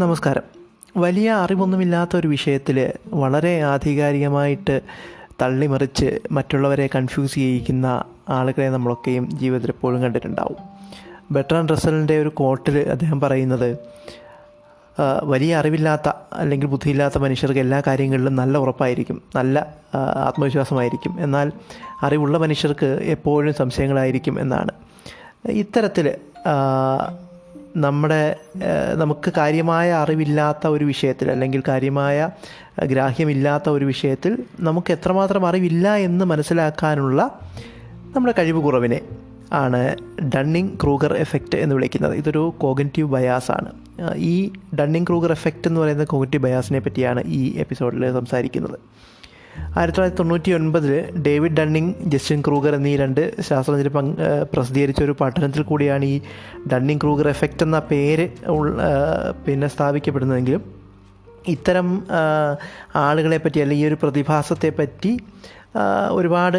നമസ്കാരം. വലിയ അറിവൊന്നുമില്ലാത്ത ഒരു വിഷയത്തിൽ വളരെ ആധികാരികമായിട്ട് തള്ളിമറിച്ച് മറ്റുള്ളവരെ കൺഫ്യൂസ് ചെയ്യിക്കുന്ന ആളുകളെ നമ്മളൊക്കെയും ജീവിതത്തിൽ എപ്പോഴും കണ്ടിട്ടുണ്ടാവും. ബെട്രാൻ റസലിന്റെ ഒരു കോട്ടിൽ അദ്ദേഹം പറയുന്നത് വലിയ അറിവില്ലാത്ത അല്ലെങ്കിൽ ബുദ്ധിയില്ലാത്ത മനുഷ്യർക്ക് എല്ലാ കാര്യങ്ങളിലും നല്ല ഉറപ്പായിരിക്കും നല്ല ആത്മവിശ്വാസമായിരിക്കും. എന്നാൽ അറിവുള്ള മനുഷ്യർക്ക് എപ്പോഴും സംശയങ്ങളായിരിക്കും എന്നാണ്. ഇത്തരത്തിൽ നമ്മുടെ നമുക്ക് കാര്യമായ അറിവില്ലാത്ത ഒരു വിഷയത്തിൽ അല്ലെങ്കിൽ കാര്യമായ ഗ്രാഹ്യമില്ലാത്ത ഒരു വിഷയത്തിൽ നമുക്ക് എത്രമാത്രം അറിവില്ല എന്ന് മനസ്സിലാക്കാനുള്ള നമ്മുടെ കഴിവ് കുറവിനെ ആണ് ഡണ്ണിങ് ക്രൂഗർ എഫക്റ്റ് എന്ന് വിളിക്കുന്നത്. ഇതൊരു കോഗന്റീവ് ബയാസാണ് ഈ ഡണ്ണിങ് ക്രൂഗർ എഫക്റ്റ് എന്ന് പറയുന്ന കോഗന്റീവ് ബയാസിനെ പറ്റിയാണ് ഈ എപ്പിസോഡിൽ സംസാരിക്കുന്നത്. ആയിരത്തി തൊള്ളായിരത്തി തൊണ്ണൂറ്റി ഒൻപതിൽ ഡേവിഡ് ഡണ്ണിങ് ജസ്റ്റിൻ ക്രൂഗർ എന്നീ രണ്ട് ശാസ്ത്രജ്ഞർ പങ്ക് പ്രസിദ്ധീകരിച്ച ഒരു പഠനത്തിൽ കൂടിയാണ് ഈ ഡണ്ണിങ് ക്രൂഗർ എഫക്റ്റ് എന്ന പേര് പിന്നെ സ്ഥാപിക്കപ്പെടുന്നതെങ്കിലും ഇത്തരം ആളുകളെ പറ്റി അല്ലെങ്കിൽ ഈ ഒരു പ്രതിഭാസത്തെ പറ്റി ഒരുപാട്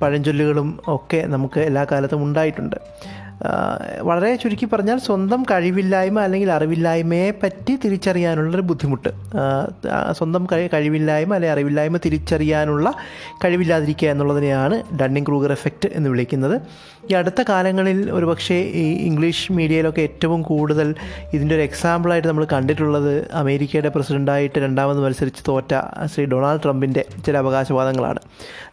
പഴഞ്ചൊല്ലുകളും ഒക്കെ നമുക്ക് എല്ലാ കാലത്തും ഉണ്ടായിട്ടുണ്ട്. വളരെ ചുരുക്കി പറഞ്ഞാൽ സ്വന്തം കഴിവില്ലായ്മ അല്ലെങ്കിൽ അറിവില്ലായ്മയെ പറ്റി തിരിച്ചറിയാനുള്ളൊരു ബുദ്ധിമുട്ട്. സ്വന്തം കഴി കഴിവില്ലായ്മ അല്ലെങ്കിൽ അറിവില്ലായ്മ തിരിച്ചറിയാനുള്ള കഴിവില്ലാതിരിക്കുക എന്നുള്ളതിനെയാണ് ഡണ്ണിങ് ക്രൂഗർ എഫക്റ്റ് എന്ന് വിളിക്കുന്നത്. ഈ അടുത്ത കാലങ്ങളിൽ ഒരുപക്ഷേ ഈ ഇംഗ്ലീഷ് മീഡിയയിലൊക്കെ ഏറ്റവും കൂടുതൽ ഇതിന്റെ ഒരു എക്സാമ്പിളായിട്ട് നമ്മൾ കണ്ടിട്ടുള്ളത് അമേരിക്കയുടെ പ്രസിഡന്റായിട്ട് രണ്ടാമത് മത്സരിച്ച് തോറ്റ ശ്രീ ഡൊണാൾഡ് ട്രംപിന്റെ ചില അവകാശവാദങ്ങളാണ്.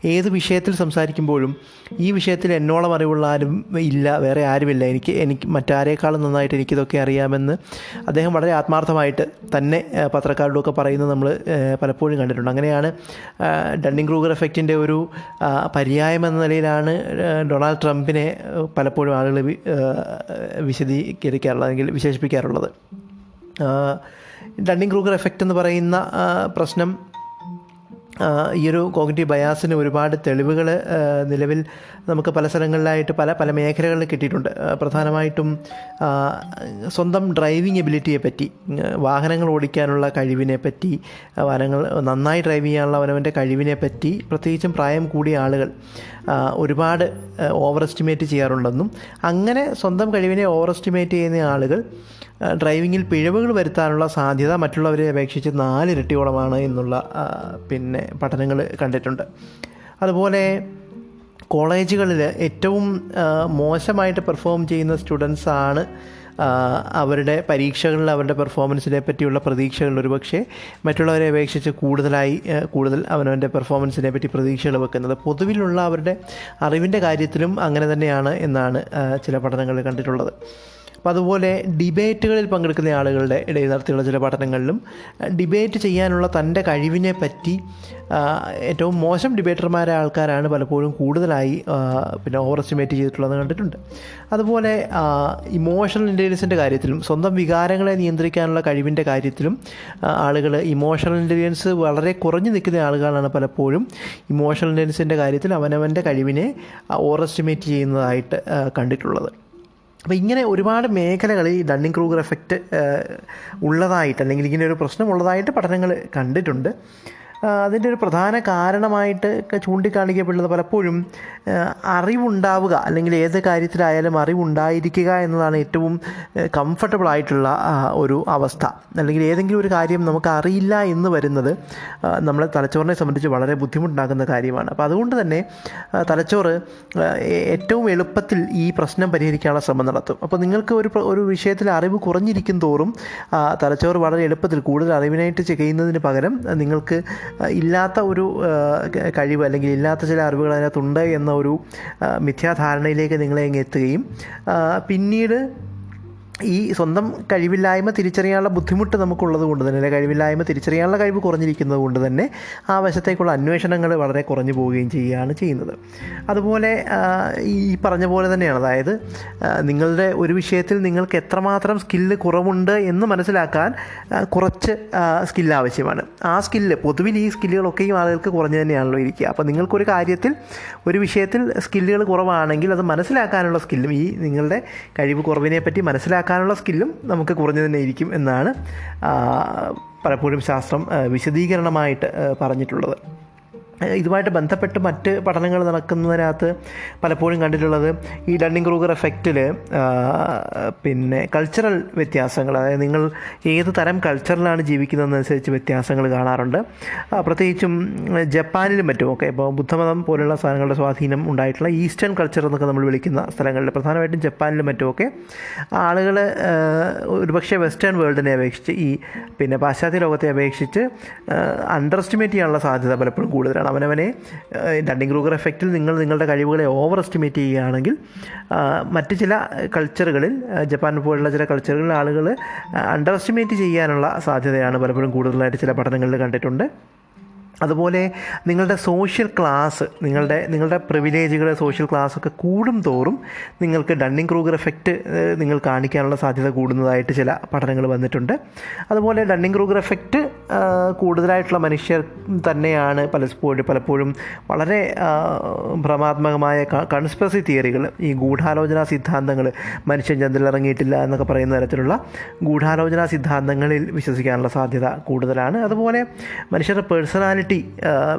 ഏത് വിഷയത്തിൽ സംസാരിക്കുമ്പോഴും ഈ വിഷയത്തിൽ എന്നോളം അറിവുള്ള ആരും ഇല്ല വേറെ ആരുമില്ല. എനിക്ക് എനിക്ക് മറ്റാരേക്കാളും നന്നായിട്ട് എനിക്കിതൊക്കെ അറിയാമെന്ന് അദ്ദേഹം വളരെ ആത്മാർത്ഥമായിട്ട് തന്നെ പത്രക്കാരോടൊക്കെ പറയുന്നത് നമ്മൾ പലപ്പോഴും കണ്ടിട്ടുണ്ട്. അങ്ങനെയാണ് ഡണ്ണിങ് ക്രൂഗർ എഫക്റ്റിന്റെ ഒരു പര്യായം എന്ന നിലയിലാണ് ഡൊണാൾഡ് ട്രംപിനെ പലപ്പോഴും ആളുകൾ വിശദീകരിക്കാറുള്ളത് അല്ലെങ്കിൽ വിശേഷിപ്പിക്കാറുള്ളത്. ഡണ്ണിങ് ക്രൂഗർ എഫക്റ്റ് എന്ന് പറയുന്ന പ്രശ്നം ഈ ഒരു കോഗ്നിറ്റീവ് ബയാസിന് ഒരുപാട് തെളിവുകൾ നിലവിൽ നമുക്ക് പല സ്ഥലങ്ങളിലായിട്ട് പല പല മേഖലകളിൽ കിട്ടിയിട്ടുണ്ട്. പ്രധാനമായിട്ടും സ്വന്തം ഡ്രൈവിംഗ് എബിലിറ്റിയെ പറ്റി വാഹനങ്ങൾ ഓടിക്കാനുള്ള കഴിവിനെ പറ്റി വാഹനങ്ങൾ നന്നായി ഡ്രൈവ് ചെയ്യാനുള്ള അവനവന്റെ കഴിവിനെ പറ്റി പ്രത്യേകിച്ചും പ്രായം കൂടിയ ആളുകൾ ഒരുപാട് ഓവർ എസ്റ്റിമേറ്റ് ചെയ്യാറുണ്ടെന്നും അങ്ങനെ സ്വന്തം കഴിവിനെ ഓവർ എസ്റ്റിമേറ്റ് ചെയ്യുന്ന ആളുകൾ ഡ്രൈവിങ്ങിൽ പിഴവുകൾ വരുത്താനുള്ള സാധ്യത മറ്റുള്ളവരെ അപേക്ഷിച്ച് നാലിരട്ടിയോളമാണ് എന്നുള്ള പിന്നെ പഠനങ്ങൾ കണ്ടിട്ടുണ്ട്. അതുപോലെ കോളേജുകളിൽ ഏറ്റവും മോശമായിട്ട് പെർഫോം ചെയ്യുന്ന സ്റ്റുഡൻസാണ് അവരുടെ പരീക്ഷകളിൽ അവരുടെ പെർഫോമൻസിനെ പറ്റിയുള്ള പ്രതീക്ഷകൾ ഒരുപക്ഷെ മറ്റുള്ളവരെ അപേക്ഷിച്ച് കൂടുതലായി കൂടുതൽ അവനവന്റെ പെർഫോമൻസിനെ പറ്റി പ്രതീക്ഷകൾ വെക്കുന്നത്. പൊതുവിലുള്ള അവരുടെ അറിവിന്റെ കാര്യത്തിലും അങ്ങനെ തന്നെയാണ് എന്നാണ് ചില പഠനങ്ങൾ കണ്ടിട്ടുള്ളത്. അപ്പോൾ അതുപോലെ ഡിബേറ്റുകളിൽ പങ്കെടുക്കുന്ന ആളുകളുടെ ഇടയിൽ നടത്തിയുള്ള ചില പഠനങ്ങളിലും ഡിബേറ്റ് ചെയ്യാനുള്ള തന്റെ കഴിവിനെ പറ്റി ഏറ്റവും മോശം ഡിബേറ്റർമാരായ ആൾക്കാരാണ് പലപ്പോഴും കൂടുതലായി പിന്നെ ഓവർ എസ്റ്റിമേറ്റ് ചെയ്തിട്ടുള്ളത് കണ്ടിട്ടുണ്ട്. അതുപോലെ ഇമോഷണൽ ഇന്റലിജൻസിന്റെ കാര്യത്തിലും സ്വന്തം വികാരങ്ങളെ നിയന്ത്രിക്കാനുള്ള കഴിവിന്റെ കാര്യത്തിലും ആളുകൾ ഇമോഷണൽ ഇന്റലിജൻസ് വളരെ കുറഞ്ഞു നിൽക്കുന്ന ആളുകളാണ് പലപ്പോഴും. ഇമോഷണൽ ഇന്റലിജൻസിന്റെ കാര്യത്തിൽ അവനവന്റെ കഴിവിനെ ഓവർ എസ്റ്റിമേറ്റ് ചെയ്യുന്നതായിട്ട് കണ്ടിട്ടുള്ളത്. അപ്പോൾ ഇങ്ങനെ ഒരുപാട് മേഖലകളിൽ ഡണ്ണിങ് ക്രൂഗർ എഫക്റ്റ് ഉള്ളതായിട്ട് അല്ലെങ്കിൽ ഇങ്ങനെ ഒരു പ്രശ്നം ഉള്ളതായിട്ട് പഠനങ്ങൾ കണ്ടിട്ടുണ്ട്. അതിന്റെ ഒരു പ്രധാന കാരണമായിട്ട് ചൂണ്ടിക്കാണിക്കപ്പെടുന്നത് പലപ്പോഴും അറിവുണ്ടാവുക അല്ലെങ്കിൽ ഏത് കാര്യത്തിലായാലും അറിവുണ്ടായിരിക്കുക എന്നതാണ് ഏറ്റവും കംഫർട്ടബിൾ ആയിട്ടുള്ള ഒരു അവസ്ഥ. അല്ലെങ്കിൽ ഏതെങ്കിലും ഒരു കാര്യം നമുക്ക് അറിയില്ല എന്ന് വരുന്നത് നമ്മളെ തലച്ചോറിനെ സംബന്ധിച്ച് വളരെ ബുദ്ധിമുട്ടുണ്ടാക്കുന്ന കാര്യമാണ്. അപ്പോൾ അതുകൊണ്ട് തന്നെ തലച്ചോറ് ഏറ്റവും എളുപ്പത്തിൽ ഈ പ്രശ്നം പരിഹരിക്കാനുള്ള ശ്രമം നടത്തും. അപ്പോൾ നിങ്ങൾക്ക് ഒരു ഒരു വിഷയത്തിൽ അറിവ് കുറഞ്ഞിരിക്കും തോറും തലച്ചോറ് വളരെ എളുപ്പത്തിൽ കൂടുതൽ അറിവിനായിട്ട് ചെയ്യുന്നതിന് പകരം നിങ്ങൾക്ക് ഇല്ലാത്ത ഒരു കഴിവ് അല്ലെങ്കിൽ ഇല്ലാത്ത ചില അറിവുകൾ അതിനകത്തുണ്ട് എന്ന ഒരു മിഥ്യാധാരണയിലേക്ക് നിങ്ങളെ അങ്ങ് എത്തുകയും പിന്നീട് ഈ സ്വന്തം കഴിവില്ലായ്മ തിരിച്ചറിയാനുള്ള ബുദ്ധിമുട്ട് നമുക്കുള്ളത് കൊണ്ട് തന്നെ കഴിവില്ലായ്മ തിരിച്ചറിയാനുള്ള കഴിവ് കുറഞ്ഞിരിക്കുന്നത് കൊണ്ട് തന്നെ ആ വശത്തേക്കുള്ള അന്വേഷണങ്ങൾ വളരെ കുറഞ്ഞു പോവുകയും ചെയ്യുകയാണ് ചെയ്യുന്നത്. അതുപോലെ ഈ പറഞ്ഞ പോലെ തന്നെയാണ്. അതായത് നിങ്ങളുടെ ഒരു വിഷയത്തിൽ നിങ്ങൾക്ക് എത്രമാത്രം സ്കില്ല് കുറവുണ്ട് എന്ന് മനസ്സിലാക്കാൻ കുറച്ച് സ്കില്ല് ആവശ്യമാണ്. ആ സ്കില്ല് പൊതുവിൽ ഈ സ്കില്ലുകളൊക്കെയും ആളുകൾക്ക് കുറഞ്ഞു തന്നെയാണല്ലോ ഇരിക്കുക. അപ്പോൾ നിങ്ങൾക്കൊരു കാര്യത്തിൽ ഒരു വിഷയത്തിൽ സ്കില്ലുകൾ കുറവാണെങ്കിൽ അത് മനസ്സിലാക്കാനുള്ള സ്കില്ലും ഈ നിങ്ങളുടെ കഴിവ് കുറവിനെ പറ്റി മനസ്സിലാക്കാനുള്ള സ്കില്ലും നമുക്ക് കുറഞ്ഞു തന്നെ ഇരിക്കും എന്നാണ് പലപ്പോഴും ശാസ്ത്രം വിശദീകരണമായിട്ട് പറഞ്ഞിട്ടുള്ളത്. ഇതുമായിട്ട് ബന്ധപ്പെട്ട് മറ്റ് പഠനങ്ങൾ നടക്കുന്നതിനകത്ത് പലപ്പോഴും കണ്ടിട്ടുള്ളത് ഈ ഡണ്ണിങ് ക്രൂഗർ എഫക്റ്റിൽ പിന്നെ കൾച്ചറൽ വ്യത്യാസങ്ങൾ അതായത് നിങ്ങൾ ഏത് തരം കൾച്ചറിലാണ് ജീവിക്കുന്നതെന്നനുസരിച്ച് വ്യത്യാസങ്ങൾ കാണാറുണ്ട്. പ്രത്യേകിച്ചും ജപ്പാനിലും മറ്റുമൊക്കെ ഇപ്പോൾ ബുദ്ധമതം പോലുള്ള സാധനങ്ങളുടെ സ്വാധീനം ഉണ്ടായിട്ടുള്ള ഈസ്റ്റേൺ കൾച്ചർ എന്നൊക്കെ നമ്മൾ വിളിക്കുന്ന സ്ഥലങ്ങളിൽ പ്രധാനമായിട്ടും ജപ്പാനിലും മറ്റുമൊക്കെ ആളുകൾ ഒരുപക്ഷെ വെസ്റ്റേൺ വേൾഡിനെ അപേക്ഷിച്ച് ഈ പിന്നെ പാശ്ചാത്യ ലോകത്തെ അപേക്ഷിച്ച് അണ്ടർ എസ്റ്റിമേറ്റ് ചെയ്യാനുള്ള സാധ്യത പലപ്പോഴും കൂടുതലാണ്. അവനവനെ ഡണ്ടിങ് ക്രൂഗർ എഫക്റ്റിൽ നിങ്ങൾ നിങ്ങളുടെ കഴിവുകളെ ഓവർ എസ്റ്റിമേറ്റ് ചെയ്യുകയാണെങ്കിൽ മറ്റ് ചില കൾച്ചറുകളിൽ ജപ്പാൻ പോലുള്ള ചില കൾച്ചറുകളിൽ ആളുകൾ അണ്ടർ എസ്റ്റിമേറ്റ് ചെയ്യാനുള്ള സാധ്യതയാണ് പലപ്പോഴും കൂടുതലായിട്ട് ചില പഠനങ്ങളിൽ കണ്ടിട്ടുണ്ട്. അതുപോലെ നിങ്ങളുടെ സോഷ്യൽ ക്ലാസ് നിങ്ങളുടെ നിങ്ങളുടെ പ്രിവിലേജുകൾ സോഷ്യൽ ക്ലാസ് ഒക്കെ കൂടും തോറും നിങ്ങൾക്ക് ഡണ്ണിങ് ക്രൂഗർ എഫക്റ്റ് നിങ്ങൾ കാണിക്കാനുള്ള സാധ്യത കൂടുന്നതായിട്ട് ചില പഠനങ്ങൾ വന്നിട്ടുണ്ട്. അതുപോലെ ഡണ്ണിങ് ക്രൂഗർ എഫക്റ്റ് കൂടുതലായിട്ടുള്ള മനുഷ്യർ തന്നെയാണ് പലപ്പോഴും പലപ്പോഴും വളരെ ഭ്രമാത്മകമായ കൺസ്പെസി തിയറികൾ ഈ ഗൂഢാലോചന സിദ്ധാന്തങ്ങൾ മനുഷ്യൻ ചന്ദ്രനിൽ ഇറങ്ങിയിട്ടില്ല എന്നൊക്കെ പറയുന്ന തരത്തിലുള്ള ഗൂഢാലോചന സിദ്ധാന്തങ്ങളിൽ വിശ്വസിക്കാനുള്ള സാധ്യത കൂടുതലാണ്. അതുപോലെ മനുഷ്യരുടെ പേഴ്സണാലിറ്റി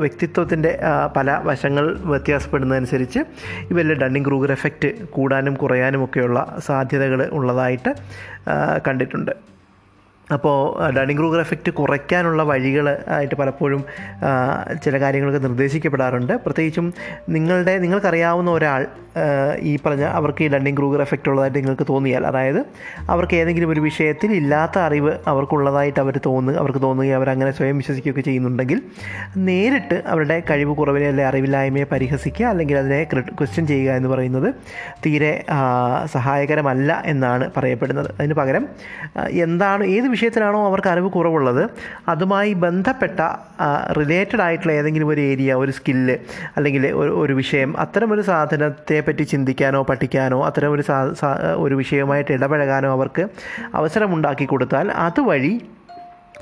വ്യക്തിത്വത്തിന്റെ പല വശങ്ങൾ വ്യത്യാസപ്പെടുന്നതനുസരിച്ച് ഇവരിൽ ഡണ്ണിങ് ക്രൂഗർ എഫക്റ്റ് കൂടാനും കുറയാനും ഒക്കെയുള്ള സാധ്യതകൾ ഉള്ളതായിട്ട് കണ്ടിട്ടുണ്ട്. അപ്പോൾ ഡണ്ണിങ് ക്രൂഗർ എഫക്റ്റ് കുറയ്ക്കാനുള്ള വഴികൾ ആയിട്ട് പലപ്പോഴും ചില കാര്യങ്ങളൊക്കെ നിർദ്ദേശിക്കപ്പെടാറുണ്ട്. പ്രത്യേകിച്ചും നിങ്ങളുടെ നിങ്ങൾക്കറിയാവുന്ന ഒരാൾ ഈ പറഞ്ഞ അവർക്ക് ഈ ഡണ്ണിങ് ക്രൂഗർ എഫക്റ്റ് ഉള്ളതായിട്ട് നിങ്ങൾക്ക് തോന്നിയാൽ അതായത് അവർക്ക് ഏതെങ്കിലും ഒരു വിഷയത്തിൽ ഇല്ലാത്ത അറിവ് അവർക്കുള്ളതായിട്ട് അവർ തോന്നുക അവർക്ക് തോന്നുകയും അവരങ്ങനെ സ്വയം വിശ്വസിക്കുകയൊക്കെ ചെയ്യുന്നുണ്ടെങ്കിൽ നേരിട്ട് അവരുടെ കഴിവ് കുറവിനെ അല്ലെങ്കിൽ അറിവില്ലായ്മയെ പരിഹസിക്കുക അല്ലെങ്കിൽ അതിനെ ക്വസ്റ്റ്യൻ ചെയ്യുക എന്ന് പറയുന്നത് തീരെ സഹായകരമല്ല എന്നാണ് പറയപ്പെടുന്നത്. അതിന് പകരം എന്താണ് ഏത് വിഷയത്തിലാണോ അവർക്ക് അറിവ് കുറവുള്ളത്? അതുമായി ബന്ധപ്പെട്ട റിലേറ്റഡ് ആയിട്ടുള്ള ഏതെങ്കിലും ഒരു ഏരിയ ഒരു സ്കില്ല് അല്ലെങ്കിൽ ഒരു വിഷയം അത്തരം ഒരു സാധനത്തെ പറ്റി ചിന്തിക്കാനോ പഠിക്കാനോ അത്തരം ഒരു ഒരു വിഷയവുമായിട്ട് ഇടപഴകാനോ അവർക്ക് അവസരമുണ്ടാക്കി കൊടുത്താൽ അതുവഴി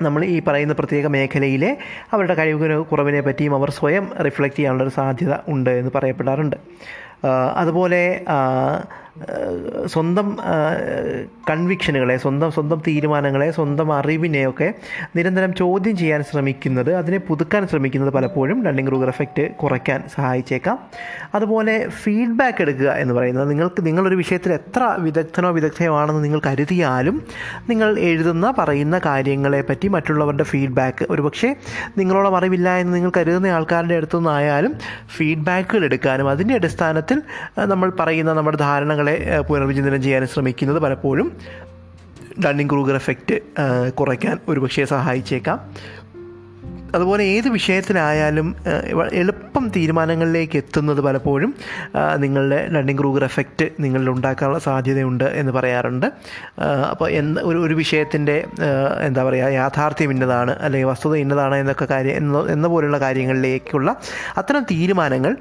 നമ്മൾ ഈ പറയുന്ന പ്രത്യേക മേഖലയിലെ അവരുടെ കഴിവ് കുറവിനെ പറ്റിയും അവർ സ്വയം റിഫ്ലക്റ്റ് ചെയ്യാനുള്ളൊരു സാധ്യത ഉണ്ട് എന്ന് പറയപ്പെടാറുണ്ട്. അതുപോലെ സ്വന്തം കൺവിക്ഷനുകളെ സ്വന്തം സ്വന്തം തീരുമാനങ്ങളെ സ്വന്തം അറിവിനെയൊക്കെ നിരന്തരം ചോദ്യം ചെയ്യാൻ ശ്രമിക്കുന്നത് അതിനെ പുതുക്കാൻ ശ്രമിക്കുന്നത് പലപ്പോഴും ഡണ്ണിങ് റൂഗർ എഫക്റ്റ് കുറയ്ക്കാൻ സഹായിച്ചേക്കാം. അതുപോലെ ഫീഡ്ബാക്ക് എടുക്കുക എന്ന് പറയുന്നത് നിങ്ങൾക്ക് നിങ്ങളൊരു വിഷയത്തിൽ എത്ര വിദഗ്ധനോ വിദഗ്ധയോ ആണെന്ന് നിങ്ങൾ കരുതിയാലും നിങ്ങൾ എഴുതുന്ന പറയുന്ന കാര്യങ്ങളെ പറ്റി മറ്റുള്ളവരുടെ ഫീഡ്ബാക്ക് ഒരുപക്ഷെ നിങ്ങളോളം അറിവില്ല എന്ന് നിങ്ങൾ കരുതുന്ന ആൾക്കാരുടെ അടുത്തു നിന്നായാലും ഫീഡ്ബാക്കുകൾ എടുക്കാനും അതിന്റെ അടിസ്ഥാനത്തിൽ നമ്മൾ പറയുന്ന നമ്മുടെ ധാരണകളെ ആ, പുനർവിചിന്തനം ചെയ്യാൻ ശ്രമിക്കുന്നത് പലപ്പോഴും ഡണ്ണിങ് ക്രൂഗർ എഫക്റ്റ് കുറയ്ക്കാൻ ഒരുപക്ഷെ സഹായിച്ചേക്കാം. അതുപോലെ ഏത് വിഷയത്തിലായാലും എളുപ്പം തീരുമാനങ്ങളിലേക്ക് എത്തുന്നത് പലപ്പോഴും നിങ്ങളുടെ ഡണ്ണിങ് ക്രൂഗർ എഫക്റ്റ് നിങ്ങളിൽ ഉണ്ടാക്കാനുള്ള സാധ്യതയുണ്ട് എന്ന് പറയാറുണ്ട്. അപ്പോൾ എന്ത് ഒരു ഒരു വിഷയത്തിന്റെ എന്താ പറയുക യാഥാർത്ഥ്യം ഇന്നതാണ് അല്ലെങ്കിൽ വസ്തുത ഇന്നതാണ് എന്നൊക്കെ കാര്യം എന്ന എന്ന പോലുള്ള കാര്യങ്ങളിലേക്കുള്ള അത്തരം തീരുമാനങ്ങൾ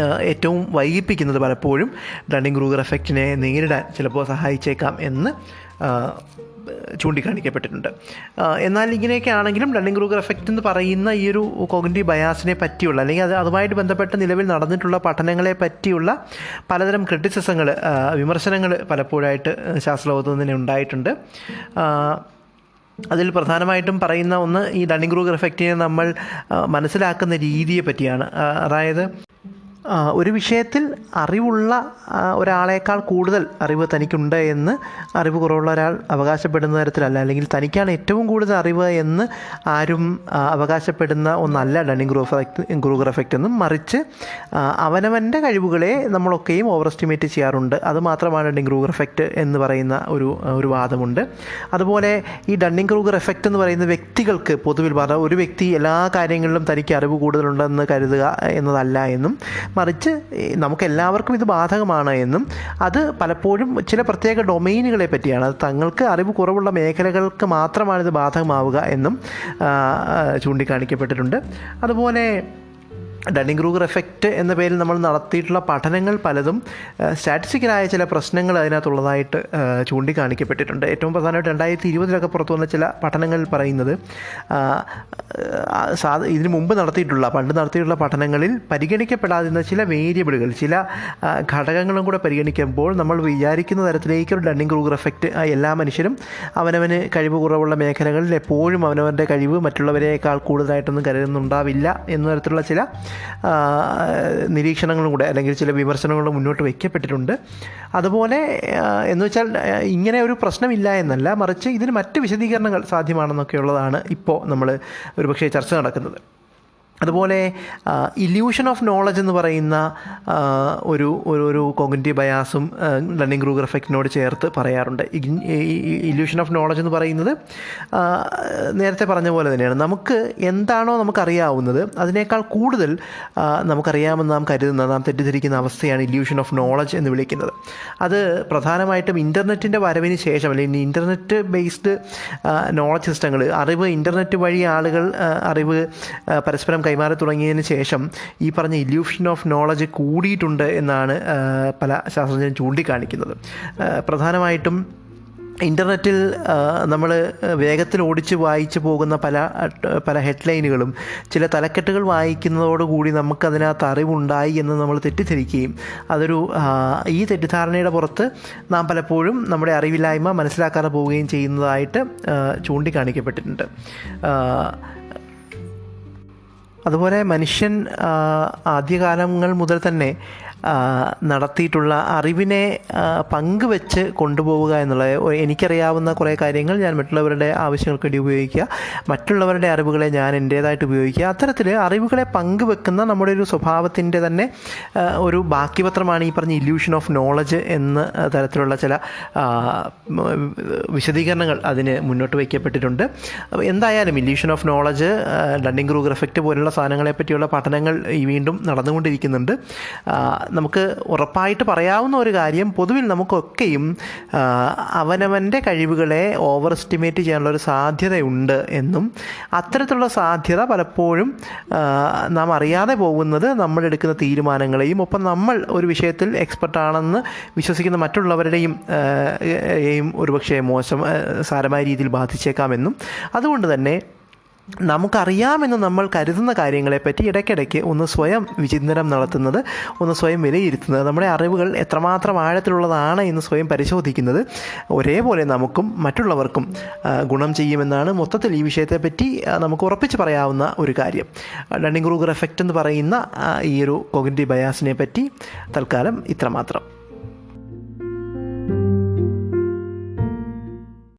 ഏറ്റവും വൈകിപ്പിക്കുന്നത് പലപ്പോഴും ഡണ്ണിങ് ക്രൂഗർ എഫക്റ്റിനെ നേരിടാൻ ചിലപ്പോൾ സഹായിച്ചേക്കാം എന്ന് ചൂണ്ടിക്കാണിക്കപ്പെട്ടിട്ടുണ്ട്. എന്നാൽ ഇങ്ങനെയൊക്കെ ആണെങ്കിലും ഡണ്ണിങ് ക്രൂഗർ എഫക്റ്റ് എന്ന് പറയുന്ന ഈ ഒരു കോഗ്നിറ്റീവ് ബയാസിനെ പറ്റിയുള്ള അല്ലെങ്കിൽ അത് അതുമായിട്ട് ബന്ധപ്പെട്ട് നിലവിൽ നടന്നിട്ടുള്ള പഠനങ്ങളെ പറ്റിയുള്ള പലതരം ക്രിറ്റിസിസങ്ങൾ വിമർശനങ്ങൾ പലപ്പോഴായിട്ട് ശാസ്ത്രലോകത്ത് തന്നെ ഉണ്ടായിട്ടുണ്ട്. അതിൽ പ്രധാനമായിട്ടും പറയുന്ന ഒന്ന് ഈ ഡണ്ണിങ് ക്രൂഗർ എഫക്റ്റിനെ നമ്മൾ മനസ്സിലാക്കുന്ന രീതിയെ പറ്റിയാണ്. അതായത് ഒരു വിഷയത്തിൽ അറിവുള്ള ഒരാളേക്കാൾ കൂടുതൽ അറിവ് തനിക്കുണ്ട് എന്ന് അറിവ് കുറവുള്ള ഒരാൾ അവകാശപ്പെടുന്ന തരത്തിലല്ല. അല്ലെങ്കിൽ തനിക്കാണ് ഏറ്റവും കൂടുതൽ അറിവ് എന്ന് ആരും അവകാശപ്പെടുന്ന ഒന്നല്ല ഡണ്ണിങ് ഗ്രൂഫ് എഫക്റ്റ് ഗ്രൂഗർ എഫക്റ്റ് എന്നും മറിച്ച് അവനവന്റെ കഴിവുകളെ നമ്മളൊക്കെയും ഓവർ എസ്റ്റിമേറ്റ് ചെയ്യാറുണ്ട്. അത് മാത്രമാണ് ഡണ്ണിങ് ഗ്രൂഗർ എഫക്റ്റ് എന്ന് പറയുന്ന ഒരു ഒരു വാദമുണ്ട്. അതുപോലെ ഈ ഡണ്ണിങ് ഗ്രൂഗർ എഫക്റ്റ് എന്ന് പറയുന്ന വ്യക്തികൾക്ക് പൊതുവിൽ പറഞ്ഞ ഒരു വ്യക്തി എല്ലാ കാര്യങ്ങളിലും തനിക്ക് അറിവ് കൂടുതലുണ്ടെന്ന് കരുതുക എന്നതല്ല എന്നും മറിച്ച് നമുക്കെല്ലാവർക്കും ഇത് ബാധകമാണ് എന്നും അത് പലപ്പോഴും ചില പ്രത്യേക ഡൊമൈനുകളെ പറ്റിയാണ്. അത് തങ്ങൾക്ക് അറിവ് കുറവുള്ള മേഖലകൾക്ക് മാത്രമാണ് ഇത് ബാധകമാവുക എന്നും ചൂണ്ടിക്കാണിക്കപ്പെട്ടിട്ടുണ്ട്. അതുപോലെ ഡണ്ണിങ് ക്രൂഗർ എഫക്റ്റ് എന്ന പേരിൽ നമ്മൾ നടത്തിയിട്ടുള്ള പഠനങ്ങൾ പലതും സ്റ്റാറ്റിസ്റ്റിക്കലായ ചില പ്രശ്നങ്ങൾ അതിനകത്തുള്ളതായിട്ട് ചൂണ്ടിക്കാണിക്കപ്പെട്ടിട്ടുണ്ട്. ഏറ്റവും പ്രധാനമായിട്ട് രണ്ടായിരത്തി ഇരുപതിലൊക്കെ പുറത്തു വന്ന ചില പഠനങ്ങളിൽ പറയുന്നത് ഇതിനു മുമ്പ് നടത്തിയിട്ടുള്ള പണ്ട് നടത്തിയിട്ടുള്ള പഠനങ്ങളിൽ പരിഗണിക്കപ്പെടാതിരുന്ന ചില വേരിയബിളുകൾ ചില ഘടകങ്ങളും കൂടെ പരിഗണിക്കുമ്പോൾ നമ്മൾ വിചാരിക്കുന്ന തരത്തിലേക്ക് ഒരു ഡണ്ണിങ് ക്രൂഗർ എഫക്റ്റ് എല്ലാ മനുഷ്യരും അവനവന് കഴിവ് കുറവുള്ള മേഖലകളിൽ എപ്പോഴും അവനവന്റെ കഴിവ് മറ്റുള്ളവരേക്കാൾ കൂടുതലായിട്ടൊന്നും കരുതുന്നുണ്ടാവില്ല എന്ന തരത്തിലുള്ള ചില നിരീക്ഷണങ്ങളും കൂടെ അല്ലെങ്കിൽ ചില വിമർശനങ്ങളും മുന്നോട്ട് വയ്ക്കപ്പെട്ടിട്ടുണ്ട് അതുപോലെ എന്ന് വെച്ചാൽ ഇങ്ങനെ ഒരു പ്രശ്നമില്ല എന്നല്ല. മറിച്ച് ഇതിന് മറ്റ് വിശദീകരണങ്ങൾ സാധ്യമാണെന്നൊക്കെയുള്ളതാണ് ഇപ്പോൾ നമ്മൾ ഒരുപക്ഷെ ചർച്ച നടക്കുന്നത്. അതുപോലെ ഇല്യൂഷൻ ഓഫ് നോളജ് എന്ന് പറയുന്ന ഒരു ഒരു കോഗ്നിറ്റീവ് ബയാസും ലണ്ണിങ് ഗ്രൂഗർ എഫക്റ്റിനോട് ചേർത്ത് പറയാറുണ്ട്. ഇല്യൂഷൻ ഓഫ് നോളജ് എന്ന് പറയുന്നത് നേരത്തെ പറഞ്ഞ പോലെ തന്നെയാണ്. നമുക്ക് എന്താണോ നമുക്കറിയാവുന്നത് അതിനേക്കാൾ കൂടുതൽ നമുക്കറിയാമെന്ന് നാം കരുതുന്ന നാം തെറ്റിദ്ധരിക്കുന്ന അവസ്ഥയാണ് ഇല്യൂഷൻ ഓഫ് നോളജ് എന്ന് വിളിക്കുന്നത്. അത് പ്രധാനമായിട്ടും ഇന്റർനെറ്റിന്റെ വരവിന് ശേഷം അല്ലെങ്കിൽ ഇന്റർനെറ്റ് ബേസ്ഡ് നോളജ് സിസ്റ്റങ്ങൾ അറിവ് ഇന്റർനെറ്റ് വഴി ആളുകൾ അറിവ് പരസ്പരം പരസ്പരം കൈമാറി തുടങ്ങിയതിന് ശേഷം ഈ പറഞ്ഞ ഇല്യൂഷൻ ഓഫ് നോളജ് കൂടിയിട്ടുണ്ട് എന്നാണ് പല ശാസ്ത്രജ്ഞരും ചൂണ്ടിക്കാണിക്കുന്നത്. പ്രധാനമായിട്ടും ഇന്റർനെറ്റിൽ നമ്മൾ വേഗത്തിൽ ഓടിച്ച് വായിച്ചു പോകുന്ന പല പല ഹെഡ്ലൈനുകളും ചില തലക്കെട്ടുകൾ വായിക്കുന്നതോടുകൂടി നമുക്കതിനകത്ത് അറിവുണ്ടായി എന്ന് നമ്മൾ തെറ്റിദ്ധരിക്കുകയും അതൊരു ഈ തെറ്റിദ്ധാരണയുടെ പുറത്ത് നാം പലപ്പോഴും നമ്മുടെ അറിവില്ലായ്മ മനസ്സിലാക്കാതെ പോവുകയും ചെയ്യുന്നതായിട്ട് ചൂണ്ടിക്കാണിക്കപ്പെട്ടിട്ടുണ്ട്. അതുപോലെ മനുഷ്യൻ ആദ്യകാലങ്ങൾ മുതൽ തന്നെ നടത്തിയിട്ടുള്ള അറിവിനെ പങ്കുവെച്ച് കൊണ്ടുപോവുക എന്നുള്ളത് എനിക്കറിയാവുന്ന കുറേ കാര്യങ്ങൾ ഞാൻ മറ്റുള്ളവരുടെ ആവശ്യങ്ങൾക്ക് വേണ്ടി ഉപയോഗിക്കുക. മറ്റുള്ളവരുടെ അറിവുകളെ ഞാൻ എന്റേതായിട്ട് ഉപയോഗിക്കുക. അത്തരത്തിൽ അറിവുകളെ പങ്കുവെക്കുന്ന നമ്മുടെ ഒരു സ്വഭാവത്തിന്റെ തന്നെ ഒരു ബാക്കിപത്രമാണ് ഈ പറഞ്ഞ ഇല്യൂഷൻ ഓഫ് നോളജ് എന്ന തരത്തിലുള്ള ചില വിശദീകരണങ്ങൾ അതിന് മുന്നോട്ട് വയ്ക്കപ്പെട്ടിട്ടുണ്ട്. എന്തായാലും illusion of knowledge Dunning Kruger effect പോലുള്ള സാധനങ്ങളെ പറ്റിയുള്ള പഠനങ്ങൾ വീണ്ടും നടന്നുകൊണ്ടിരിക്കുന്നുണ്ട്. നമുക്ക് ഉറപ്പായിട്ട് പറയാവുന്ന ഒരു കാര്യം പൊതുവിൽ നമുക്കൊക്കെയും അവനവന്റെ കഴിവുകളെ ഓവർ എസ്റ്റിമേറ്റ് ചെയ്യാനുള്ള ഒരു സാധ്യതയുണ്ട് എന്നും അത്തരത്തിലുള്ള സാധ്യത പലപ്പോഴും നാം അറിയാതെ പോകുന്നത് നമ്മൾ എടുക്കുന്ന തീരുമാനങ്ങളെയും ഒപ്പം നമ്മൾ ഒരു വിഷയത്തിൽ എക്സ്പെർട്ട് ആണെന്ന് വിശ്വസിക്കുന്ന മറ്റുള്ളവരുടെയും ഒരുപക്ഷെ മോശം സാരമായ രീതിയിൽ ബാധിച്ചേക്കാമെന്നും അതുകൊണ്ട് തന്നെ നമുക്കറിയാമെന്ന് നമ്മൾ കരുതുന്ന കാര്യങ്ങളെപ്പറ്റി ഇടയ്ക്കിടയ്ക്ക് ഒന്ന് സ്വയം വിചിന്തനം നടത്തുന്നത് ഒന്ന് സ്വയം വിലയിരുത്തുന്നത്. നമ്മുടെ അറിവുകൾ എത്രമാത്രം ആഴത്തിലുള്ളതാണ് എന്ന് സ്വയം പരിശോധിക്കുന്നത്. ഒരേപോലെ നമുക്കും മറ്റുള്ളവർക്കും ഗുണം ചെയ്യുമെന്നാണ് മൊത്തത്തിൽ ഈ വിഷയത്തെപ്പറ്റി നമുക്ക് ഉറപ്പിച്ച് പറയാവുന്ന ഒരു കാര്യം. ഡണ്ണിങ് ക്രൂഗർ എഫക്റ്റ് എന്ന് പറയുന്ന ഈ ഒരു കൊഗിന്റെ ബയാസിനെ പറ്റി തൽക്കാലം ഇത്രമാത്രം.